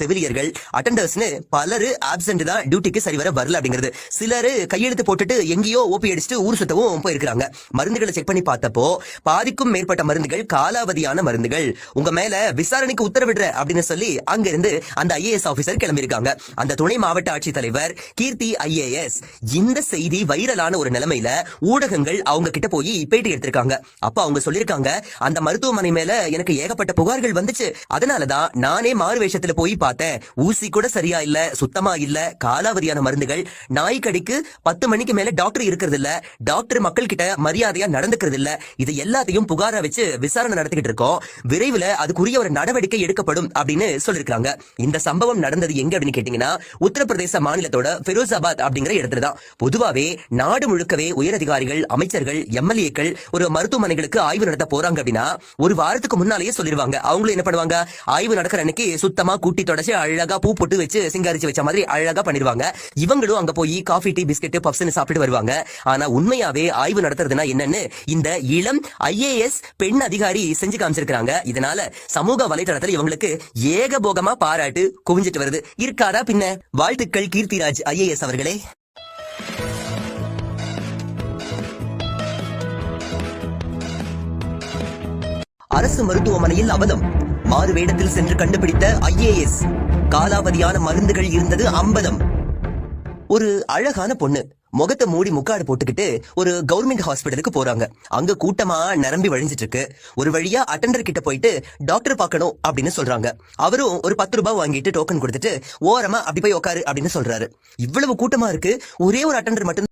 செவிலியர்கள் அட்டண்டர்ஸ்னு பலரு ஆப்சென்ட் தான் டியூட்டிக்கு சரிவர வரல அப்படிங்கிறது. சிலர் கையெழுத்து போட்டுட்டு எங்கேயோ ஓபி அடிச்சுட்டு ஊர் சுத்தவும் போயிருக்காங்க மருந்துகளை செக் பண்ணி பார்த்தப்போ பாதிக்கும் மேற்பட்ட மருந்துகள் காலாவதியான மருந்துகள். உங்க மேல விசாரணைக்கு உத்தரவிடுற அப்படின்னு சொல்லி அங்கிருந்து அந்த ஐஏஎஸ் ஆபீசர் கிளம்பியிருக்காங்க. அந்த துணை மாவட்ட ஆட்சித்தலைவர் கீர்த்தி ஐஏஎஸ் இந்த செய்தி வைரலான ஒரு நிலைமையில ஊடகங்கள் அவங்க கிட்ட போய் பேட்டி எடுத்திருக்காங்க. அப்ப அவங்க சொல்லியிருக்காங்க அந்த மருத்துவமனை மேல எனக்கு ஏகப்பட்ட புகார்கள் வந்துச்சு. அதனாலதான் நானே மாறு வேஷத்துல போய் பார்த்தேன் ஊசி கூட சரியா இல்ல சுத்தமா இல்ல காலாவதியான மருந்துகள். நாய்க்கடிக்கு பத்து மணிக்கு மேல டாக்டர் இருக்கிறது இல்ல டாக்டர் மக்கள் கிட்ட மரியாதையா நடந்துக்கிறது இல்ல இது எல்லாத்தையும் புகாரா வச்சு விசாரணை நடத்திக்கிட்டு இருக்கோம். விரைவில் அதுக்குரிய ஒரு நடவடிக்கை எடுக்கப்படும் அப்படின்னு சொல்லியிருக்காங்க இந்த சம்பவம் நடந்தது எங்க அப்படின்னு கேட்டீங்கன்னா உத்தரப்பிரதேச மாநிலத்தோட பெரோசாபாத் அப்படிங்கிற இடத்துல தான். பொதுவாவே நாடு முழுக்கவே உயரதிகாரிகள் அமைச்சர்கள் எம்எல்ஏக்கள் ஒரு மருத்துவமனைகளுக்கு ஆய்வு நடத்த போறாங்க அப்படின்னா ஒரு வாரத்துக்கு முன்னாலேயே சொல்லிடுவாங்க. அவங்களும் என்ன பண்ணுவாங்க? ஆய்வு நடக்கிற அன்னைக்கு சுத்தமா கூட்டி தொடச்சு அழகா பூ போட்டு வச்சு சிங்காரிச்சு வச்ச மாதிரி அழகா பண்ணிருவாங்க இவங்களும் அங்க போய் காஃபி டீ பிஸ்கெட் பப்ஸ்னு சாப்பிட்டு வருவாங்க. ஆனா உண்மையாவே ஆய்வு நடத்துறதுனா என்னன்னு இந்த இளம் ஐஏஎஸ் பெண் அதிகாரி செஞ்சு காமிச்சிருக்காங்க இதனால சமூக வலைதளத்தில் இவங்களுக்கு ஏகபோகமா பாராட்டு குவிஞ்சிட்டு வருது. இருக்காதா பின்ன? வாழ்த்துக்கள் கீர்த்திராஜ் ஐஏஎஸ் அவர்களே. அரசு மருத்துவமனையில் அவலம் மாறு வேடத்தில் சென்று கண்டுபிடித்த ஐஏஎஸ். காலாவதியான மருந்துகள் இருந்தது அம்பதம் ஒரு அழகான பொண்ணு. முகத்தை மூடி முக்காடு போட்டுக்கிட்டு ஒரு கவர்மெண்ட் ஹாஸ்பிட்டலுக்கு போறாங்க. அங்க கூட்டமா நிரம்பி வழிஞ்சிட்டு இருக்கு ஒரு வழியா அட்டண்டர் கிட்ட போயிட்டு டாக்டர் பார்க்கணும் அப்படின்னு சொல்றாங்க. அவரும் ஒரு பத்து ரூபாய் வாங்கிட்டு டோக்கன் கொடுத்துட்டு ஓரமா அப்படி போய் உட்காரு அப்படின்னு சொல்றாரு. இவ்வளவு கூட்டமா இருக்கு. ஒரே ஒரு அட்டெண்டர் மட்டும்